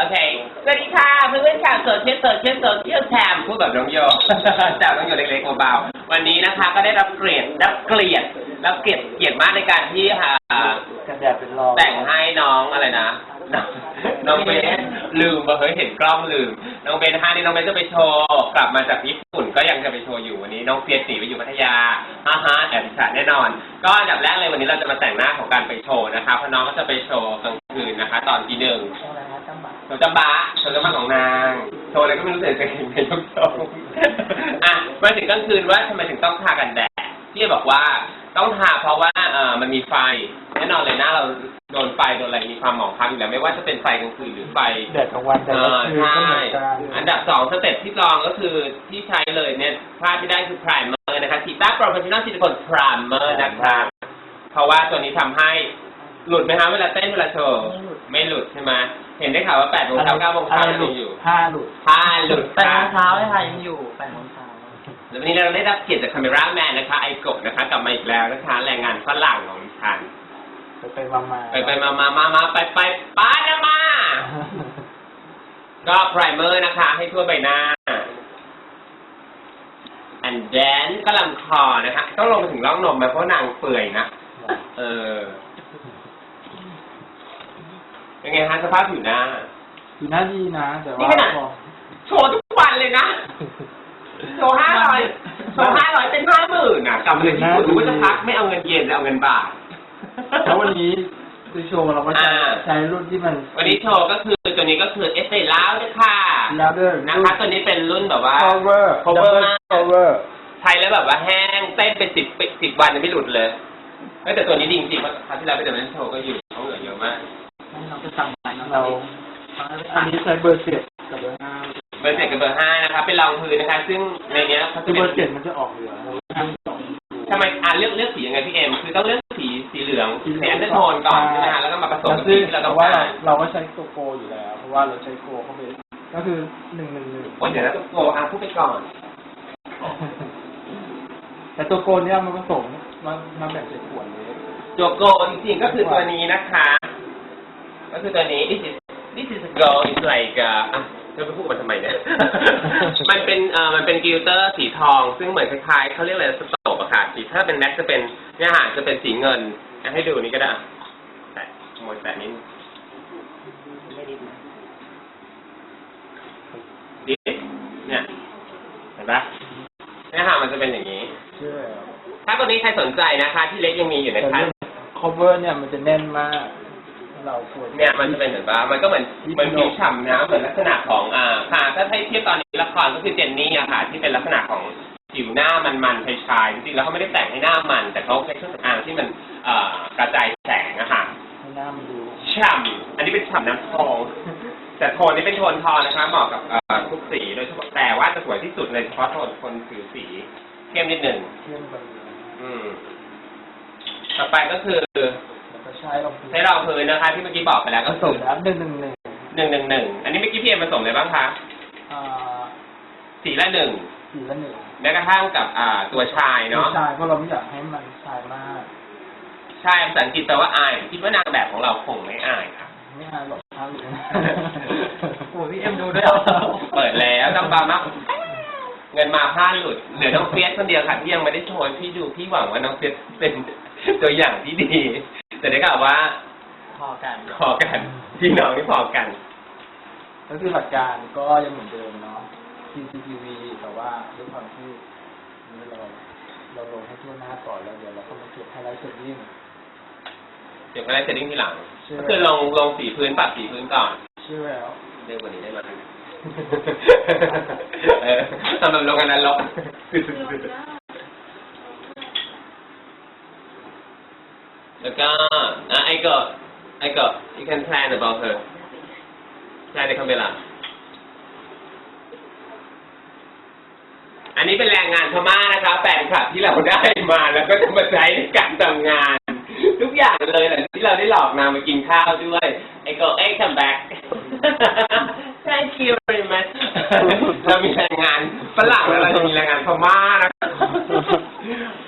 โอเคสวัสดีค่ะ เพื่อนๆชาวโซเชียลโซเชียลโซเชียลแทมพูดแบบน้องโยจากน้องโยเล็กๆเบาๆวันนี้นะคะก็ได้รับเกรดรับเกลียดรับเกียรติเกียรติมากในการที่อ่ากันแดดเป็นรองแต่งให้น้องอะไรนะ น้องน้องเบนลืมมาเฮ้ยเห็นกล้องลืม น้องเบนฮะนี่น้องเบนจะไปโชว์ กลับมาจากญี่ปุ่นก็ยังจะไปโชว์อยู่วันนี้ น้องเฟียสหนีไปอยู่พัทยาฮ่าฮ่าแอบอิจฉาแน่นอน ก็อันดับแรกเลยวันนี้เราจะมาแต่งหน้าของการไปโชว์นะคะเพราะน้องก็จะไปโชว์กลางคืนนะคะ ตอนทีหนึ่งอะไรนะจังหวะโชว์จำบะโชว์จำบะของนางโชว์อะไรก็ไม่รู้แต่จะเห็นในยกโชว์อะมาถึงกลางคืนว่าทำไมถึงต้องทากันแดดพี่บอกว่าต้องทาเพราะว่าเออมันมีไฟแน่นอนเลยหน้าเราโดนไฟโดนอะไรมีความหมองคล้ำอยู่แล้วไม่ว่าจะเป็นไฟกลางคืนหรือไฟแดดกลางวันแดดเอกลาองคืนก็เหมืใช่อนกันอันดับสองสเต็ปที่รองก็คือที่ใช้เลยเนี่ยพลาดไม่ได้คือ primer นะคะชีต้าโปรเฟชชั่นอลซิลิโคน primer นะคะเพราะว่าตัวนี้ทำให้หลุดไหมคะเวลาเต้นเวลาโชว์ไม่หลุดใช่ไหม เห็นได้ข่าวว่า8โมงเช้า9โมงเช้าอะไรยังหลุดอยู่ผ้าหลุดผ้าหลุดแปดโมงค่ะเช้าเลยค่ะยังอยู่แปดโมงเช้าแล้ววันนี้เราได้รับเกียรติจากคาเมราแมนนะคะ ไอโกะนะคะกลับมาอีกแล้วนะคะแรงงานฝรั่งของดิฉันไปไปมามาไปไปมามามามาไปไปป้านะมา ก็ไพรเมอร์นะคะ ให้ทั่วใบหน้า and then ก็ลำคอนะคะต้องลงไปถึงร่องนมไหมเพราะนางเปื่อยนะ เออ เป็นไงฮะสภาพผิวหน้าดูหน้าดีนะ แต่นี่ว่าขนาดโชว์ทุกวันเลยนะ โชว์ห้าร้อยโชว์ห้าร้อยเป็นห้าหมื่นนะกลับมาเลยที่ญี่ปุ่นรู้ว่าจะพักไม่เอาเงินเยนแต่เอาเงินบาท แล้ววันนี้คือโชว์เราก็ใช้อ่า ใช้รุ่นที่มันวันนี้โชว์ก็คือตัวนี้ก็คือเอสเตล่าด้วยค่ะแล้วด้วยนะคะตัวนี้เป็นรุ่นแบบว่า cover cover double มาก cover ใช้แล้วแบบว่าแห้งเต้นเป็นสิบสิบวันยังไม่หลุดเลยเฮ้ยแต่ตัวนี้ดีจริงๆเพราะคราวที่เราไปเดินเล่นโชว์ก็อยู่เขาเหลือเยอะมากน้อง จะสั่งไหนน้องเราจะอันนี้ใช้เบอร์เจ็ดกับเบอร์ห้าเบอร์เจ็ดกับเบอร์ห้านะคะเป็นรองพื้นนะคะ ซึ่งในเนี้ยเขาคืจะอเป็เบอนร์เจ็ดมันจะออกเหลืองเบอร์ห้าสองทำไมอ่าเลือกเลือกสียังไงพี่เอ็มคือต้องเลือกสีสีเหลืองสีอันเดอร์โทนก่อนใช่ไหมฮะแล้วก็มาผสมกับสีที่เราต้องว่าการเราก็ใช้ตัวโกอยู่แล้ว เพราะว่าเราใช้โกเข้าไปก็คือหนึ่งหนึ่งหนึ่ง โอ้ยเดี๋ยวนะโกอะพูดไปก่อนแต่ตัวโกเนี่ยมันผสมมันมันแบ่งใส่ขวดเลยตัวโกจริงๆก็คือตัวนี้นะคะ ก็คือตัวนี้ this is this is a go is like อะอะจะไปพูดกับมันทำไมเนี่ย มันเป็นเอ่อมันเป็นกิลเตอร์สีทอง ซึ่งเหมือนคล้ายๆเขาเรียกอะไรสโตปอะค่ะสีถ้าเป็นแม็กจะเป็นเนี่ยฮะจะเป็นสีเงินอะให้ดูนี่ก็ได้แต่ขโมยแต่นิดดิเนี่ยเห็นปะเนี่ยฮะมันจะเป็นอย่างนี้เชื่อถ้าตัวนี้ใครสนใจนะคะ ที่เล็กยังมีอยู่แต่นะคะ เรื่อง cover เนี่ยมันจะแน่นมาก เราควร เนี่ยมันจะเป็นเหมือนว่ามันก็เหมือนเหมือนผิวฉ่ำนะเหมือนลักษณะของอ่าค่ะถ้าให้เทียบตอนนี้ละครก็คือเจนนี่อะค่ะที่เป็นลักษณะของผิวหน้ามันๆชายๆจริงๆแล้วเขาไม่ได้แต่งให้หน้ามัน แต่เขาใช้เครื่องสำอางที่มันเอ่อกระจายแสงอะค่ะ ให้หน้ามันดู ฉ่ำอันนี้เป็นฉ่ำน้ำทอง แต่โทนนี้เป็นโทนทองนะคะ เหมาะกับเอ่อทุกสีโดยเฉพาะแต่ว่าจะสวยที่สุดเลยเฉพาะโทนคนผิวสีเข้มนิดหนึ่ง เข้มไปเลยอืม ต่อไปก็คือแล้วก็ ใช้ลองใช้รองพื้นนะคะ ที่เมื่อกี้บอกไปแล้วผก็สคืมอแล้วหนึ่งหนึ่งหนึ่งหนึ่งหนึ่งหนึ่งอันนี้เมื่อกี้พี่เอ็มผสมอะไรบ้างคะอ่าสีละหนึ่งสีละหนึ่งแม้กระทั่งกับอ่าตัวชายเนาะชายเพราะเราไม่อยากให้มันชายมากชายภาษาอังกฤษแปลว่าอายคิดว่านางแบบของเราคงไม่อายค่ะไม่อายหรอกท้าเหลืองโอ้ยพี่เอ็มดูด้วยเหรอเปิดแล้วจำบามากเงินมาพลาดหลุดเหลือน้องเฟียสคนเดียวค่ะที่ยังไม่ได้โชว์พี่ดูพี่หวังว่าน้องเฟียสเป็นตัวอย่างที่ดี แต่ได้ข่าวว่าพอกัน พอกันพี่น้องที่พอกัน ก็คือหลักการก็ยังเหมือนเดิมเนาะ CCTV แต่ว่าด้วยความที่นี่เราเราลงให้ทั่วหน้าก่อนแล้วเดี๋ยวเราก็มาเก็บไฮไลท์เซตติ้งเดี๋ยวก็ได้เซตติ้งทีหลังใช่ก็คือลงลงสีพื้นปรับสีพื้นก่อนเชื่อแล้วเร็วกว่านี้ได้ไหมเออทำแบบลงกันนั้นลบ แล้วก็อะไอ้ก็ไอ้ก็ you can plan about her plan ในคำเวลา อันนี้เป็นแรงงานพม่านะคะแฟนคลับที่เราได้มาแล้วก็จะมาใช้ในการทำงาน ทุกอย่างเลยแหละที่เราได้หลอกนางมากินข้าวด้วย ไอ้ก็เอ้ come back thank you very much เรามีแรงงานฝรั่งแล้วเราจะมีแรงงานพม่านะคะ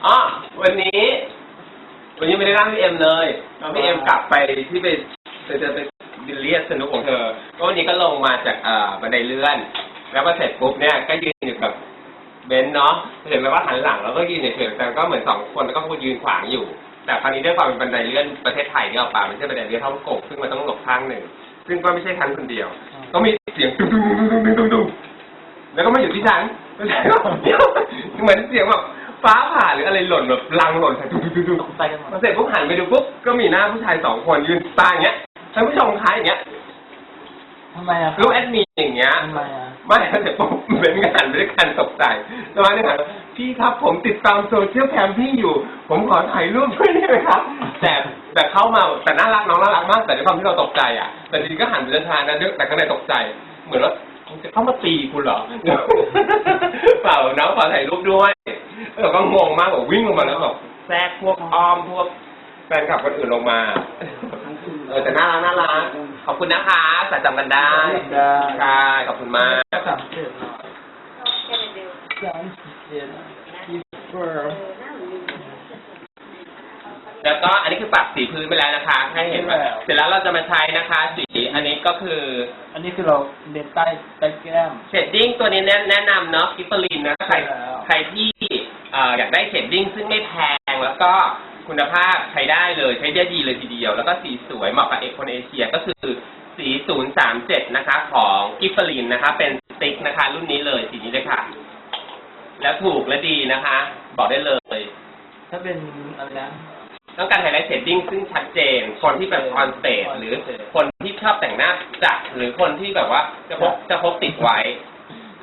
อ๋อวันนี้ วันนี้ไม่ได้นั่งพี่เอ็มเลยน้องพี่เอ็มกลับไปที่ไปไปเจอไปบิลเลียสนุกของเธอก็วันนี้ก็ก็ลงมาจากเอ่อบันไดเลื่อน แล้วพอเสร็จปุ๊บเนี่ยก็ยืนอยู่กับเบนซ์เนาะเห็นไหมว่าหันหลังแล้วก็ยืนเฉยๆแต่ก็เหมือนสองคนแล้วก็ยืนขวางอยู่ แต่คราวนี้ด้วยความเป็นบันไดเลื่อนประเทศไทยเนี่ยเอาป่าไม่ใช่บันไดเลื่อนฮ่องกงซึ่งมันต้องหลบข้างหนึ่ง ซึ่งก็ไม่ใช่ฉันคนเดียว ก็มีเสียงตุ้งตุ้งตุ้งตุ้งตุ้งตุ้งตุ้งแล้วก็มาอยู่ที่ฉันแล้วฉันก็เดี๋ยวเหมือนเสียงแบบ ฟ้าผ่าหรืออะไรหล่นแบบลังหล่นใส่ตุ้งตุ้งตุ้งตุ้งตกใจกันหมดพอเสร็จปุ๊บหันไปดูปุ๊บก็มีหน้าผู้ชายสองคนยืนตาอย่างเงี้ยท่านผู้ชมคล้ายอย่างเงี้ยทำไมอะรูปแอดมินอย่างเงี้ยทำไมอะไม่แล้วเสร็จปุ๊บเป็นงานด้วยกันตกใจแล้วมาเนี่ยถามพี่ครับผมติดตามโซเชียลแคมพี่อยู่ ผมขอถ่ายรูปด้วยได้ไหมครับ แต่แต่เข้ามาแต่น่ารักน้องน่ารักมากแต่ด้วยความที่เราตกใจอะ แต่จริงๆก็หันไปช้าๆนะแต่ข้างในตกใจ เหมือนว่าคุณจะ เข้ามาตีคุณเหรอ เปล่าน้องขอถ่ายรูปด้วยเราก็งงมากแบบวิ่งลงมาแล้วแบบแทรกพวกอ้อมพวกแฟนคลับคนอื่นลงมา เออแต่น่ารักน่ารักขอบคุณนะคะสายจำกันได้ได้ใช่ขอบคุณมากสามสิบหน่อยสามสิบเอ็ดยี่สิบเอ็ดแล้วก็อันนี้คือปรับสีพื้นไปแล้วนะคะ ให้เห็นว่าแล้วเสร็จแล้วเราจะมาใช้นะคะสี อันนี้ก็คือ อันนี้คือเราเน้นใต้ใต้แก้ม เชดดิ้งตัวนี้แนะแนะนำเนาะกิฟเฟอรินนะใครใช่แล้ว ใครที่เอ่ออยากได้เชดดิ้งซึ่งไม่แพงแล้วก็คุณภาพใช้ได้เลยใช้ได้ดีเลยทีเดียว แล้วก็สีสวยเหมาะกับเอกคนเอเชียก็คือ สี 037 นะคะ ของกิฟเฟอรินนะคะ เป็นสติ๊กนะคะ รุ่นนี้เลยสีนี้เลยค่ะ แล้วถูกและดีนะคะ บอกได้เลย ถ้าเป็นอะไรนะ ต้องการไฮไลท์เชดดิ้งซึ่งชัดเจน คนที่แบบออนสเตจหรือคนที่ชอบแต่งหน้าจัดหรือคนที่แบบว่าจะพกจะพกติดไว้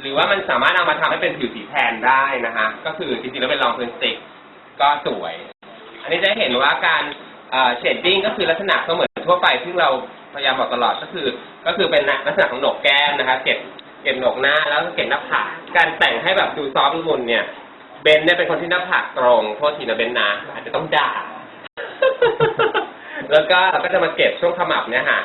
หรือว่ามันสามารถเอามาทำให้เป็นผิวสีแทนได้นะฮะ ก็คือจริงๆแล้วเป็นรองพื้นสติกก็สวย อันนี้จะเห็นว่าการเชดดิ้งก็คือลักษณะก็เหมือนทั่วไปซึ่งเราพยายามบอกตลอดก็คือ ก็คือเป็นลักษณะของโหนกแก้มนะคะเก็บเก็บโหนกหน้าแล้วก็เก็บหน้าผากการแต่งให้แบบดูซอฟต์ละมุนเนี่ยเบนเนี่ยเป็นคนที่หน้าผากตรงโทษทีนะเบนนะอาจจะต้องด่า แล้วก็เราก็จะมาเก็บช่วงขมับเนี่ยค่ะ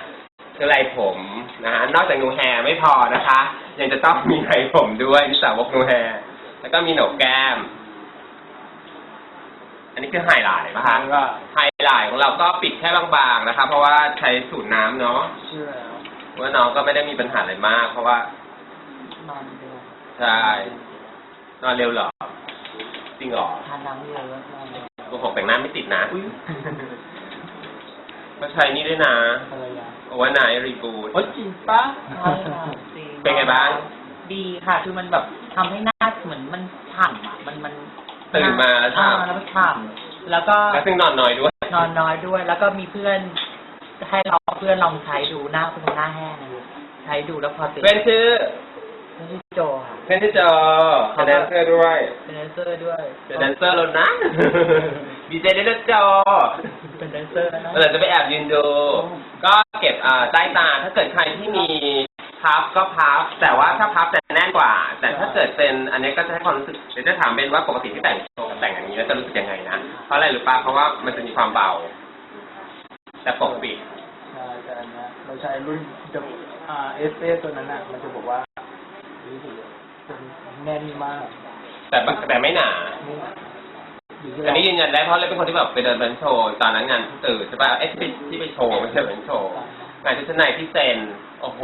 คือไรผมนะฮะนอกจากนูแฮร์ไม่พอนะคะ ยังจะต้องมีไรผมด้วยนิสาวกนูแฮร์แล้วก็มีโหนกแก้ม อันนี้คือไฮไลท์นะคะแล้วก็ไฮไลท์ของเราก็ปิดแค่บางๆนะคะ เพราะว่าใช้สูตรน้ำเนาะเชื่อแล้วว่าน้องก็ไม่ได้มีปัญหาอะไรมาก เพราะว่านอนเร็วใช่นอนเร็วเหรอจริงเหรอทานน้ำเยอะนอนเยอะโกหกแต่งหน้าไม่ติดนะก็ใช้นี่ด้วยนะอะไรอะโอเวอร์ไนท์รีบูท โอ้ยจริงปะใช่ค่ะจริงเป็นไงบ้าง ดีค่ะ คือมันแบบทำให้หน้าเหมือนมันฉ่ำอะ มันมันตื่นมาแล้วฉ่ำ อ่แล้วมันฉ่ำแล้วก็แล้วซึ่งนอนน้อยด้วย นอนน้อยด้วย แล้วก็มีเพื่อน ให้เราเพื่อนลองใช้ดูหน้าเป็นหน้าแห้งนะใช้ดูแล้วพอตื่น เพื่อนชื่อ เพื่อนชื่อโจค่ะเพื่อนชื่อจอเป็นแดนเซอร์ด้วย เป็นแดนเซอร์ด้วยเป็นแดนเซอร์แล้วนะดีเจเดนจอ เป็นแดนเซอร์นะ เราจะไปแอบยืนดู ก็เก็บอ่าใต้ตา ถ้าเกิดใครที่มีพับก็พับ แต่ว่าถ้าพับจะแน่นกว่า แต่ถ้าเกิดเป็นอันนี้ก็จะให้ความรู้สึกเดี๋ยวจะถามเป็นว่าปกติที่แต่งโชว์กับแต่งอย่างนี้แล้วจะรู้สึกยังไงนะ เพราะอะไรหรือเปล่าเพราะว่ามันจะมีความเบา แต่ปกปิด ใช่แต่อันเนี้ยเราใช้รุ่นจะอ่าเอสเอตัวนั้นอะ มันจะบอกว่ารู้สึกจะ แน่นมากแต่บแต่ไม่หนานี่อยู่ที่อันเรานี้ยืนยันได้เพราะเลยเป็นคนที่แบบไปเดินเดินโชว์ตอนนั้นงานที่ตื่นใช่ป่ะเอ้ยที่ไปที่ไปโชว์ไม่ใช่เดินโชว์งานชุดชั้นในที่เซนโอ้โห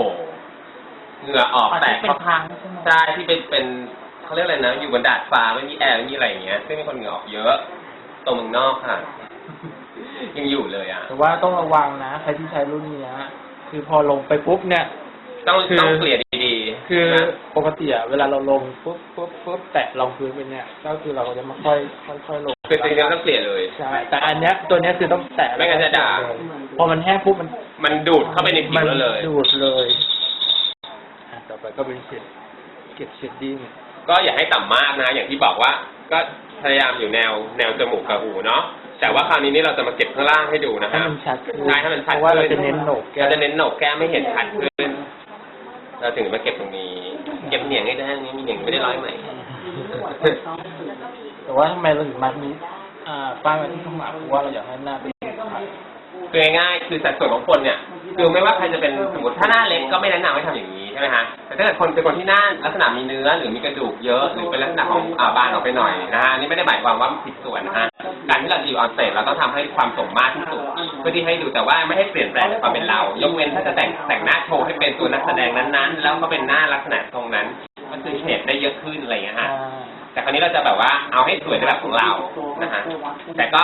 เหงื่อออกอ๋อแตที่กเป็นพังใช่ไหมใช่ที่เป็นเป็นเขาเรียกอะไรนะ อยู่บนดาดฟ้าไม่มีแอร์ไม่มีอะไรอย่างเงี้ยซึ่งมีคนเหงื่อออกเยอะตรงเมืองนอกค่ะ ยังอยู่เลยอะ แต่ว่าต้องระวังนะใครที่ใช้รุ่นเนี้ยคือพอลงไปปุ๊บเนี่ย ต้องคือต้องเกลี่ยดีๆ คือนะปกติอะเวลาเราลงปุ๊บปุ๊บปุ๊บแตะรองพื้นไปเนี่ยก็คือเราก็จะมาค่อยค่อยค่อยลงคือจริงๆต้องเกลี่ยเลย ใช่แต่อันเนี้ยตัวเนี้ยคือต้องแตะไม่งั้นจะด่า พอมันแห้งปุ๊บมันมันดูดเข้าไปในผิวเราเลย ดูดเลยอะต่อไปก็เป็นเช็ดเก็บเช็ดดิ้งก็อย่าให้ต่ำมากนะ อย่างที่บอกว่า ก็พยายามอยู่แนวแนวจมูกกับหูเนาะแต่ว่าคราวนี้นี่เราจะมาเก็บข้างล่างให้ดูนะให้ฮะมันชัดขึ้นใช่ให้มันชัดเพราะว่าเราขึ้จะเน้นโหนกแก้เราม จะเน้นโหนกแก้มไม่เห็นชัดขึ้น เราถึงมาเก็บตรงนี้เก็บเหนียงให้ได้นี่มีเหนียงไม่ได้ร้อยไหมแต่ว่าทำไมเราถึงมาที่อ่าป้ายมาที่ข้างหลังเพราะว่าเราอยากให้หน้าเป็นขาดคือง่ายๆคือสัดส่วนของคนเนี่ยคือไม่ว่าใครจะเป็นสมมติถ้าหน้าเล็กก็ไม่แนะนำให้ทำอย่างนี้ ถ้ช่ไหมฮะแต่ถ้าเกิดคนเป็นคนที่หน้าลักษณะมีเนื้อหรือมีกระดูกเยอะหรือเป็นลักษณะของอ่าบานออกไปหน่อยนะฮะอันนี่ไม่ได้หมายความว่าผิดส่วนนะฮะการที่เราดีออนเซตเราต้องทำให้ความสมมาตรที่สุดเพื่อที่ให้ดูแต่ว่าไม่ให้เปลี่ยนแปลงความเป็นเรายกเว้นถ้าจะแต่งแต่งหน้าโชว์ให้เป็นตัวนักแสดงนั้นๆ แล้วก็เป็นหน้าลักษณะตรงนั้นก็คือเฉดได้เยอะขึ้นอะไรอย่างเงี้ยฮะ แต่คราวนี้เราจะแบบว่าเอาให้สวยในแบบของเรานะฮะ แต่ก็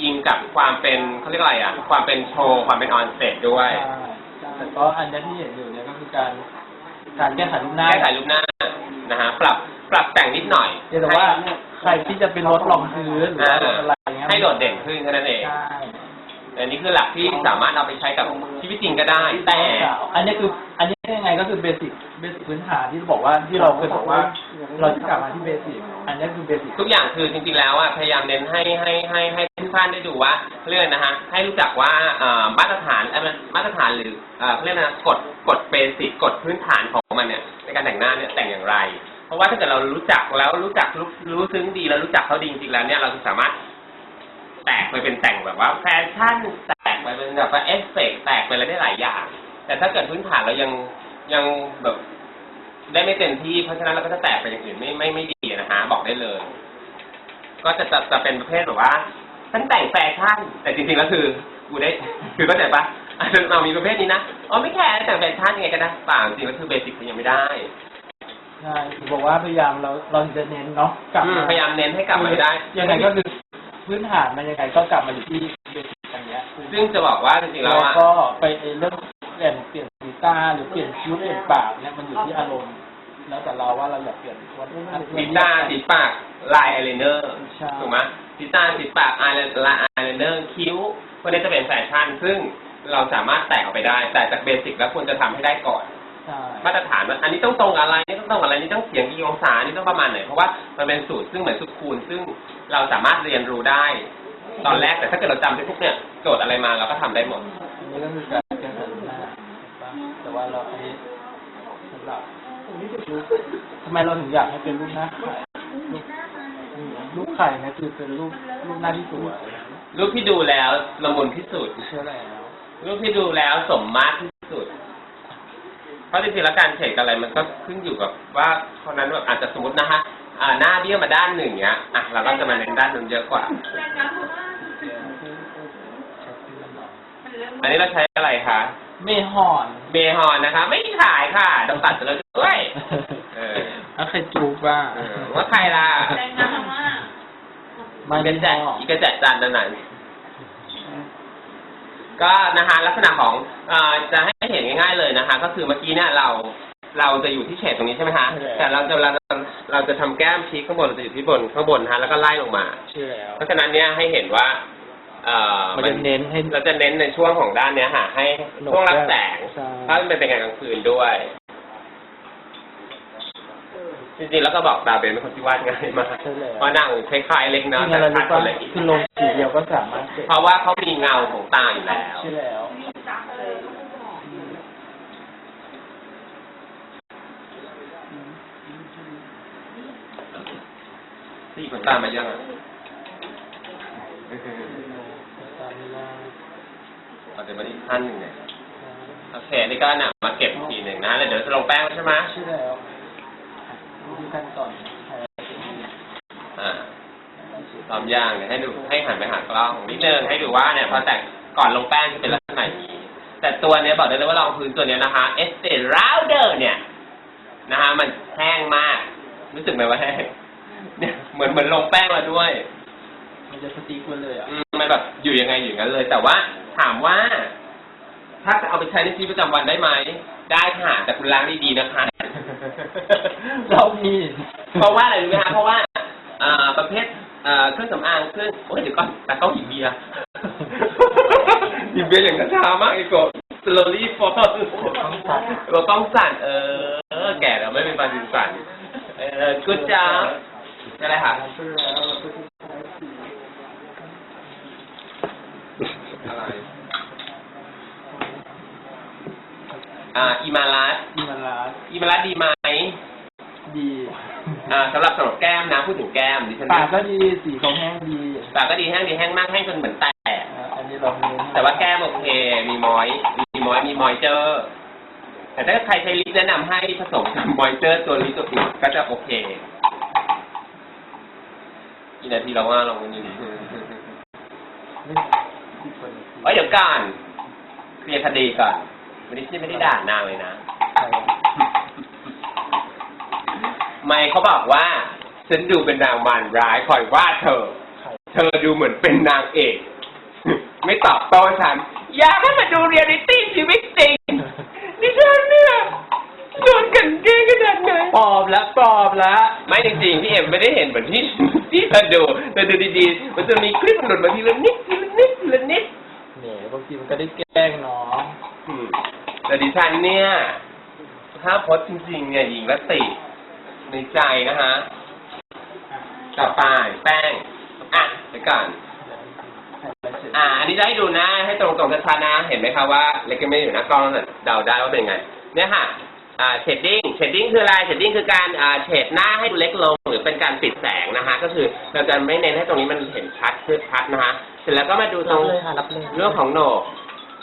อิงกับความเป็นเขาเรียกอะไรอะ ความเป็นโชว์ ความเป็นออนสเตจด้วยใช่แต่ก็อันนี้ที่เห็นอยู่เนี่ยก็คือการ การแก้ไขรูปหน้าแก้ไขรูปหน้านะฮะปรับปรับแต่งนิดหน่อย เพียงแต่ว่าใครที่จะเป็นรถรองพื้นหรือว่าอ่ารถอะไรอย่างเงี้ยให้โดดเด่นขึ้นแค่นั้นเอง ใช่ อันนี้คือหลักที่สามารถเอาไปใช้กับชีวิตจริงก็ได้ แต่ อันนี้คือ อันนี้ยังไงก็คือเบสิกเบสิกพื้นฐานที่บอกว่าที่เราเคยบอกว่า เราจะกลับมาที่เบสิกอันนี้คือเบสิกทุกอย่างคือจริงๆแล้วอะพยายามเน้นให้ให้ให้ให้ทุกท่านได้ดูว่าเรื่องนะฮะให้รู้จักว่าเอ่อมาตรฐานเอ่อมาตรฐานหรือเอ่อเขาเรียกนะกฎกฎเบสิกกฎพื้นฐานของมันเนี่ยในการแต่งหน้าเนี่ยแต่งอย่างไร เพราะว่าถ้าเกิดเรารู้จักแล้วรู้จักรู้รู้ซึ้งดีแล้วรู้จักเขาดีจริงๆแล้วเนี่ยเราจะสามารถ แตกไปเป็นแต่งแบบว่า แฟชั่นแตกไปเป็นแบบว่าเอฟเฟกต์แตกไปอะไรได้หลายอย่าง แต่ถ้าเกิดพื้นฐานเรายังยังแบบได้ไม่เต็มที่เพราะฉะนั้นเราก็จะแตกไปอย่างอื่นไม่ไม่ไม่ดีนะฮะบอกได้เลย ก็จะจะจะเป็นประเภทแบบว่าฉันแต่งแฟชั่นแต่จริงๆแล้วคือกูได้คือเข้าใจปะอะเรามีประเภทนี้นะอ๋อไม่แคร์แต่งแฟชั่นยังไงก็ได้เปล่าจริงๆแล้วคือเบสิกยังไม่ได้ใช่ถึงบอกว่าพยายามเราเราถึงจะเน้นเนาะกลับอืมมาพยายามเน้นให้กลับมาให้ได้ยังไงก็คือ พื้นฐานมันยังไงก็กลับมาอยู่ที่เบสิกอันเนี้ยซึ่งจะบอกว่าจริงๆแล้วแล้วอะ ก็ไปไอ้เรื่องเปลี่ยนเปลี่ยนสีตาหรือเปลี่ยนคิ้วเปลี่ยนปากเนี่ยมันอยู่ที่อารมณ์ แล้วแต่เราว่าเราอยากเปลี่ยนวัฒนธรรมสีตาสีปากลายอายไลเนอร์ใช่ ถูกไหมสีตาสีปากอายไลายอายไลเนอร์คิ้วพวกนี้จะเป็นแฟชั่นซึ่งเราสามารถแตกออกไปได้ แต่จากเบสิกแล้วควรจะทำให้ได้ก่อนใช่ มาตรฐานว่าอันนี้ต้องตรงอะไรนี่ต้องตรงอะไรนี่ต้องเฉียงกี่องศานี่ต้องประมาณไหนเพราะว่ามันเป็นสูตรซึ่งเหมือนสูตรคูณซึ่งเราสามารถเรียนรู้ได้ ตอนแรกแต่ถ้าเกิดเราจำได้ปุ๊บเนี่ยโจทย์อะไรมาเราก็ทำได้หมดอันนี้ก็คือการแก้ไขรูปหน้าถูกปะแต่ว่าเราอันนี้สำหรับทำไมเราถึงอยากให้เป็นรูปหน้าไข่รูปรูปไข่เนี่ยคือเป็นรูปรูปหน้าที่สวยรูปที่ดูแล้วละมุนที่สุดเชื่อแล้วรูปที่ดูแล้วสมมาตรที่สุดเพ ราะจริงๆแล้วการเฉดอะไรมันก็ขึ้นอยู่กับว่าคนนั้นแบบอาจจะสมมตินะฮะอ่าหน้าเบี้ยวมาด้านหนึ่งเนี้ยอะเราก็จะมาเน้นด้านนั้นเยอะกว่า อันนี้เราใช้อะไรคะเมหอนเบฮอนนะคะ ไม่มีขายค่ะต้องตัดไปแล้วด้วยเออแล้วใครจูบบ้างเออว่าใครล่ะแรงงานพม่ามาอีเป็กนระแจแจอีกระแจจานนั้นก็นะคะลักษณะของเอ่อจะให้ ก็คือเมื่อกี้เนี่ยเราเราจะอยู่ที่เฉดตรงนี้ใช่ไหมคะแต่เราจะเราเราจะทำแก้มชี้ข้างบนเราจะอยู่ที่บนข้างบนนะฮะแล้วก็ไล่ลงมาเชื่อแล้ว เพราะฉะนั้นเนี่ยให้เห็นว่า เอ่อมันจะเน้นให้ เราจะเน้นในช่วงของด้านเนี้ยค่ะให้ช่วงรับแสงใช่ถ้ามันเป็นกลางคืนด้วย จริงๆแล้วก็บอกตาเป็นเป็นคนที่วาดง่ายมากใช่แล้ว เพราะนางคล้ายๆเล็กจน้อยริงๆเราแต่รู้ชัดป่ะคนละอีกคือลงสีเดียวก็สามารถเสร็จเพราะว่าเขามีเงาของตาอยู่แล้ว ใช่แล้ว ที่คนตามายังอะตามนี้ว่าเราจะมาอีกขั้นหนึ่งเนี่ยโอเคนี่ก็เนี่ยมาเก็บอีกทีหนึ่งนะแล้วเดี๋ยวจะลงแป้งใช่ไหมใช่แล้วดูขั้นตอนใช้อ่าพร้อมย่างเดี๋ยวให้ดูให้หันไปหากล้องนิดนึงให้ดูว่าเนี่ยพอแต่งก่อนลงแป้งจะเป็นลักษณะอย่างนี้แต่ตัวเนี้ยบอกได้เลยว่ารองพื้นตัวเนี้ยนะคะ e s t e Lauder เนี่ย นะฮะมันแห้งมาก รู้สึกไหมว่าแห้ง เนี่ยเหมือนเหมือนลงแป้งมาด้วย มันจะสติ๊กไว้เลยอะอืมมันแบบอยู่ยังไงอยู่อย่างนั้นเลย แต่ว่าถามว่า ถ้าจะเอาไปใช้ในชีวิตประจำวันได้ไหม ได้ค่ะแต่คุณล้างดีๆนะคะ เรามี เพราะว่าอะไรรู้ไหมคะเพราะว่าอ่าประเภทอ่าเครื่องสำอางเครื่องโอ้ยเดี๋ยวก่อนแต่ต้องหยิบเบียร์ หยิบเบียร์อย่างช้าๆมากไอ้โก slowly fall ต้องสั่น เราต้องสั่นเออเออ แก่แล้วไม่เป็นปาจินสั่นเออ good job อะไรคะใช่แล้วเราก็จะใช้สีอะไรอ่าอิมาลัสที่มันร้านอิมาลัสดีไหมดีอ่าสำหรับสำหรับแก้มนะพูดถึงแก้มดิฉันปากก็ดีสีเขาแห้งดีปากก็ดีแห้งดีแห้งมากแห้งจนเหมือนแตก อะอันนี้เราเน้นแต่ว่าแก้มโอเค มีมอย มีมอย มีมอยเจอร์ แต่ถ้าใครใช้ลิปแนะนำให้ผสมกับมอยเจอร์ตัวลิปตัวอื่นก็จะโอเค กี่นาทีแล้วว่าลองนี่ไม่ที่คนนี้เอ้ยเดี๋ยวก่อนเคลียร์คดีก่อนวันนี้ฉันไม่ได้ด่านางเลยนะใครอะไม่เขาบอกว่า ฉันดูเป็นนางมารร้ายคอยว่าเธอใครเธอดูเหมือนเป็นนางเอก ไม่ตอบโต้ฉัน อยากให้มาดูเรียลลิตี้ชีวิตจริงดิฉันเนี่ย โดนกันแกล้งขนาดไหนปอบแล้วปอบแล้วไม่จริงๆพี่เอ็มไม่ได้เห็นเหมือนที่ที่เธอดูเธอดูดีๆมันจะมีคลิปมันหลุดมาทีละนิดทีละนิดทีละนิดเนี่ยบางทีมันก็ได้แกล้งน้องอืมแต่ดิฉันเนี่ยถ้าโพสต์จริงๆเนี่ยหญิงละติในใจนะฮะต่อไปแป้งอะเดี๋ยวก่อน อ่า อันนี้จะให้ดูหน้าให้ตรงๆชัดๆนะ เห็นไหมครับว่า เล็กไม่อยู่หน้ากล้องแล้วเดาได้ว่าเป็นไง เนี่ยค่ะ อ่าเชดดิ้งเชดดิ้งคืออะไรเชดดิ้งคือการอ่าเฉดหน้าให้ดูเล็กลง หรือเป็นการปิดแสงนะฮะก็คือเราจะไม่เน้นให้ตรงนี้มันเห็นชัดขึ้นชัดนะฮะเสร็จแล้วก็มาดูตรัรบงเลยค่ะรับเลยเรื่องของโหนก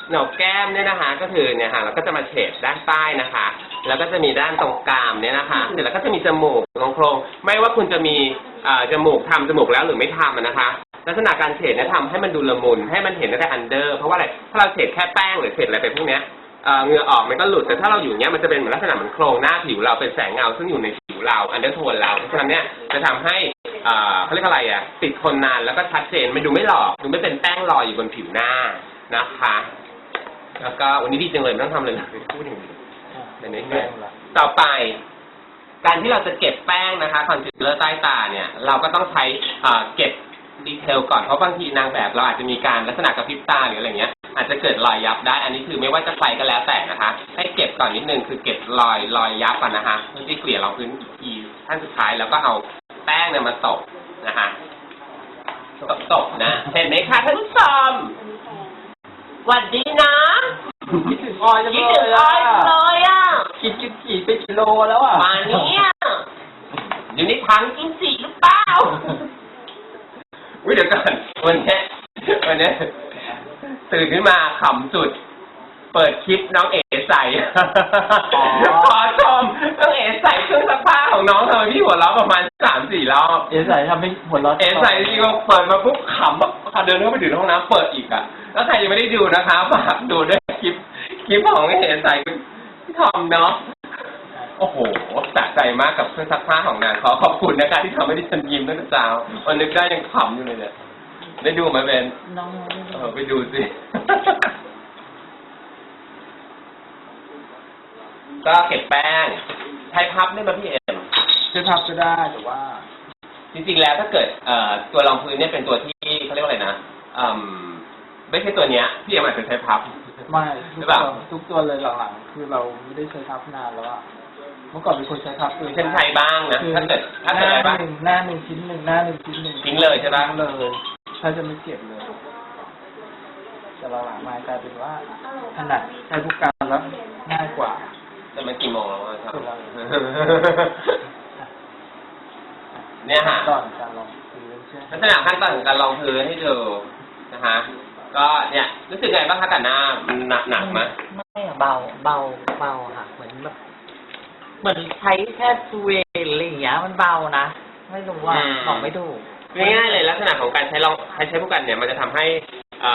โหนกแก้มเนี่ยนะคะ ก็คือเนี่ยค่ะเราก็จะมาเฉดด้านใต้นะคะ แล้วก็จะมีด้านตรงกรามเนี่ยนะคะเสร็จแล้วก็จะมีจมูกตรงโครงไม่ว่าคุณจะมีเอ่อจมูกทำจมูกแล้วหรือไม่ทำอะนะคะ ลักษณะการเฉดเนี่ยทำให้มันดูละมุนให้มันเห็นได้แต่อันเดอร์ เพราะว่าอะไรถ้าเราเฉดแค่แป้งหรือเฉดอะไรไปพวกเนี้ย เอ่อเหงื่อออกมันก็หลุดแต่ถ้าเราอยู่เนี้ยมันจะเป็นเหมือนลักษณะเหมือนโครงหน้าผิวเราเป็นแสงเงาซึ่งอยู่ในผิวเราอันเดอร์โทนเราเพราะฉะนั้นเนี่ยจะทำให้เอ่อเขาเรียกอะไรอะติดทนนานแล้วก็ชัดเจนไม่ดูไม่หลอกดูไม่เป็นแป้งลอยอยู่บนผิวหน้านะคะ แล้วก็วันนี้ดีจังเลยไม่ต้องทำเลยนะพูดอย่างนี้เดี๋ยวนี้ต่อไปการที่เราจะเก็บแป้งนะคะคอนซีลเลอร์ใต้ตาเนี่ย เราก็ต้องใช้อ่อเก็บดีเทลก่อนเพราะบางทีนางแบบเราอาจจะมีการลักษณะกระพริบตาหรืออะไรเงี้ย อาจจะเกิดรอยยับได้ อันนี้คือไม่ว่าจะใครก็แล้วแต่นะคะ ให้เก็บก่อนนิดนึงคือเก็บรอยรอยยับก่อนนะคะเพื่อที่เกลี่ยรองพื้นอีกทีขั้นสุดท้ายแล้วก็เอาแป้งเนี่ยมาตบนะคะตบตบนะเห็นไหมคะท่านผู้ชมสวัสดีนะคิดถึงออยจังคิดเลถึงยอ้อะอยเลยอะกินกินกี่ไปกิโลแล้วอะมาเนี้ยอยู่ในถังกินสีหรือเปล่า อุ้ยเดี๋ยวก่อนวันเนี้ยวันเนี้ย ตื่นขึ้นมาขำสุด เปิดคลิปน้องเอ๋ใส่ขอชมน้องเอ๋ใส่เครื่องซักผ้าของน้องทำไมพี่หัวเราะประมาณสามสี่รอบเอใส่ทำให้หัวเราะเอ๋ใส่ที่ก็เปิดมาปุ๊บขำแบบเดินเข้าไปถึงห้องน้ำเปิดอีกอะ แล้วใครยังไม่ได้ดูนะคะฝากดูด้วยคลิปคลิปของเอ๋ใส่พี่ทอมเนาะโอ้โหสะใจมากกับเครื่องซักผ้าของนางขอขอบคุณนะคะ ที่ทำให้ดิฉันยิ้มตั้งแต่เช้าวันนึกได้ยังขำอยู่เลยเนี่ย ได้ดูไหมเบนน้องเออไปดูสิ ก็เก็บแป้งใช้พับได้ไหมพี่เอ็มจะทำก็ได้แต่ว่า จริงๆแล้วถ้าเกิดเอ่อตัวรองพื้นเนี่ยเป็นตัวที่เขาเรียกว่าอะไรนะอืมไม่ใช่ตัวเนี้ยพี่เอ็มอาจจะใช้พับ ไม่ทุหรืกอเปตัล่า วทุกตัวเลยหลังๆคือเราไม่ได้ใช้ทับนานแล้วอะเมื่อก่อนเป็นคนใช้ทับเองฉันใช้บ้างนะคือถ้าเกิดถ้าหเกิดน้าอะไรบ้าง หนึ่งหน้าหนึ่งชิ้นหนึ่งหน้าหนึ่งชิ้นหนึ่งทิ้งเลยใช่ปะ ทิ้งเลย ถ้าจะไม่เก็บเลยแต่หลังๆมากลายเป็นว่าถนัดใช้ผู้การแล้วง่ายกว่าแต่มันกี่โมงแล้วอะครับเวลาเนี่ยฮะตอนการลองซื้อใช่ไหมลักษณะขั้นตอนของการลองพื้นให้ดูนะคะก็เนี่ยรู้สึกไงบ้างคะกับหน้ามันหนักหนักไหมไม่อะเบาเบาเบาค่ะ เหมือนแบบเหมือนใช้แค่สเวลอะไรอย่างเงี้ย มันเบานะ ไม่รู้ว่าบอกไม่ถูก ง่ายๆเลยลักษณะของการใช้รองใช้ใช้ผู้กันเนี่ยมันจะทำให้อ่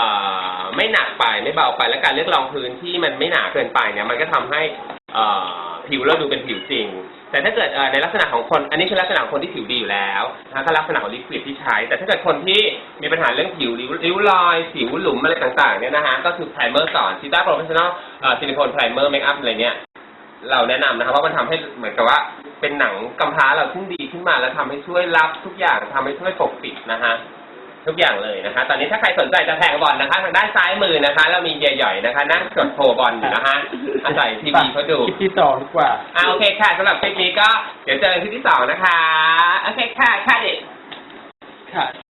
อไม่หนักไปไม่เบาไปและการเลือกรองพื้นที่มันไม่หนาเกินไปเนี่ยมันก็ทำให้อ่อผิวเราดูเป็นผิวจริง แต่ถ้าเกิดเอ่อในลักษณะของคน อันนี้คือลักษณะของคนที่ผิวดีอยู่แล้วนะก็ลักษณะของลิควิดที่ใช้ แต่ถ้าเกิดคนที่มีปัญหาเรื่องผิวริ้วริ้วรอยสิวหลุมอะไรต่างๆเนี่ยนะฮะก็คือไพรเมอร์ก่อนซิต้าโปรเฟชชั่นอลซิลิโคนไพรเมอร์เมคอัพอะไรเนี่ย เราแนะนำนะครับว่ามันทำให้เหมือนกับว่า เป็นหนังกำพร้าเราขึ้นดีขึ้นมาแล้วทำให้ช่วยรับทุกอย่างทำให้ช่วยปกปิดนะฮะทุกอย่างเลยนะคะ ตอนนี้ถ้าใครสนใจจะแทงบอลนะคะ ทางด้านซ้ายมือนะคะ เรามีใหญ่ๆนะคะ นั่งกดโทรบอลอยู่นะฮะอาศัยทีวีเขาดู คลิปที่สองดีกว่า อ่าโอเคค่ะสำหรับคลิปนี้ก็เดี๋ยวเจอกันคลิปที่สองนะคะ โอเคค่ะ ค่ะเด็ก ค่ะ